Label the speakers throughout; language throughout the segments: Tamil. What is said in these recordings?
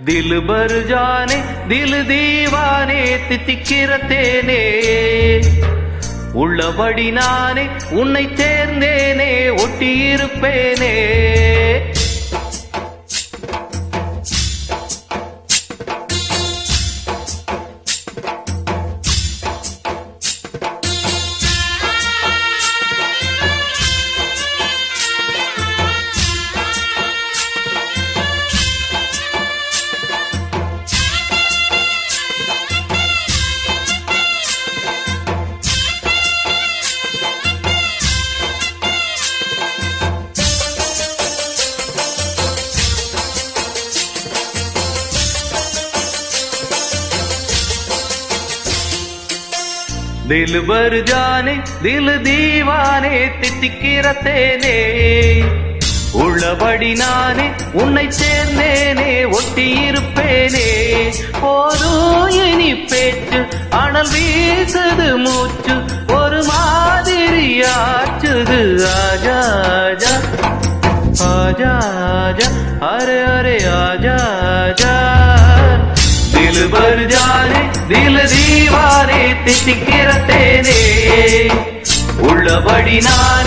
Speaker 1: दिल भर जाने दिल दीवाने தித்திக்கிற தேனே உள்ளபடி நானே உன்னை தேர்ந்தேனே ஒட்டியிருப்பேனே दिल भर जाने दिल दीवाने தித்திக்கிறத்தேனே உள்ளபடி நானே உன்னை சேர்ந்தேனே ஒட்டியிருப்பேனே போதும் இனி பேச்சு அனல் வீசுது மூச்சு ஒரு மாதிரி ஆச்சுது ஆஜா ஆஜா ஆஜா ஆஜா அரே அரே ஆஜா दिल भर जाने दिल दीवाने தித்திக்கிற தேனே உள்ளபடி நானே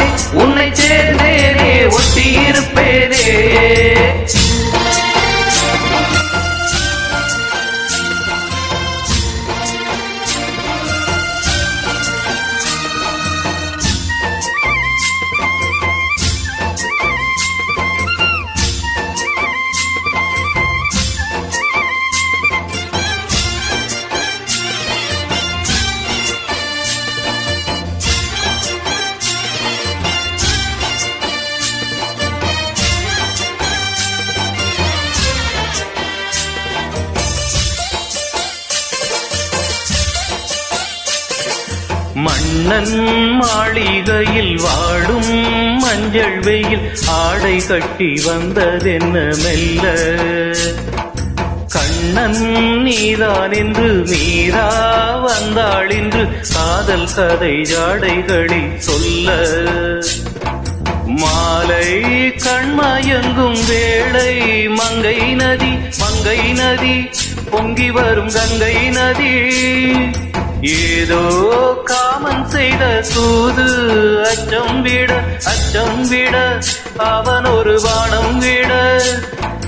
Speaker 1: மன்னன் மாளிகையில் வாடும் மஞ்சள் வெயில் ஆடை கட்டி வந்ததென்ன மெல்ல? கண்ணன் நீதான் என்று மீரா வந்தாள் என்று காதல் கதை ஜாடைகளில் சொல்ல. மாலை கண்மயங்கும் வேளை மங்கை நதி மங்கை நதி பொங்கி வரும் கங்கை நதி. ஏதோ காமன் செய்த தூது அச்சம் விட அச்சம் விட அவன் ஒரு வானம் விட.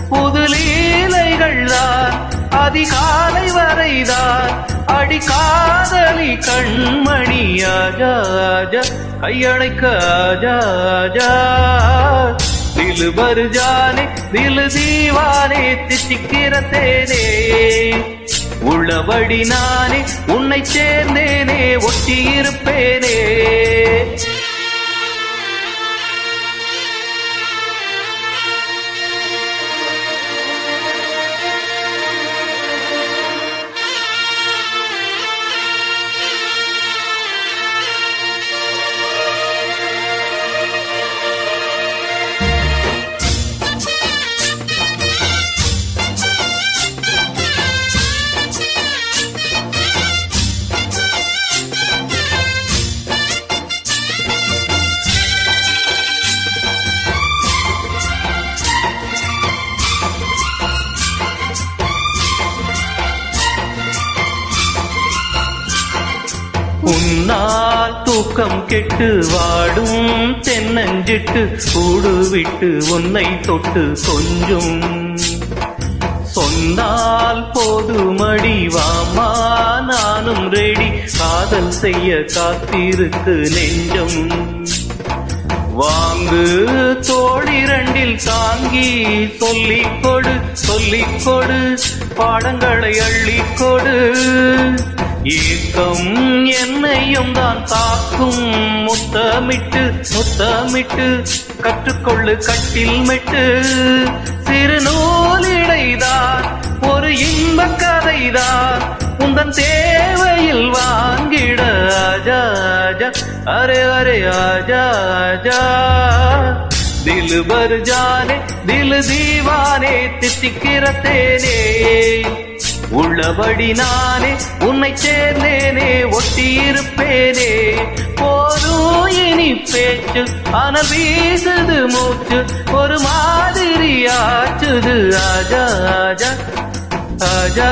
Speaker 1: புது லீலைகள் தான் அதிகாலை வரைதான் அடி காதலி கண்மணி ஆஜா ஆஜா கையணைக்க ஆஜா ஆஜா. தில் பர் ஜானே தில் தீவானே தித்திக்கிற தேனே. உள்ளபடி நானே உன்னை சேர்ந்தேனே ஒட்டி இருப்பேனே உன்னால் தூக்கம் கெட்டு வாடும் தென்னஞ்சிட்டு கூடு விட்டு உன்னை தொட்டு கொஞ்சும். சொன்னால் போதுமடி வாமா நானும் ரெடி காதல் செய்ய காத்திருக்கு நெஞ்சம். வாங்கு தோழிரண்டில் தாங்கி சொல்லிக்கொடு சொல்லிக்கொடு பாடங்களை அள்ளிக்கொடு கொடு. ஏக்கம் என்னையும் தான் தாக்கும். முத்தமிட்டு முத்தமிட்டு கற்றுக்கொள்ளு கட்டில் மெட்டு. சிறுநூலிடைதான் ஒரு இன்ப கதைதான். உந்தன் தேவையில் வாங்கிட ஆஜா ஆஜா அரே அரே ஆஜா ஆஜா தில் பர் ஜானே தில் தீவானே தித்திக்கிற தேனே. உள்ளபடி நானே உன்னை சேர்ந்தேனே ஒட்டி இருப்பேனே போதும் இனி பேச்சு ஆனால் வீசுது மூச்சு ஒரு மாதிரி ஆச்சுது. ஆஜா ஆஜா ஆஜா.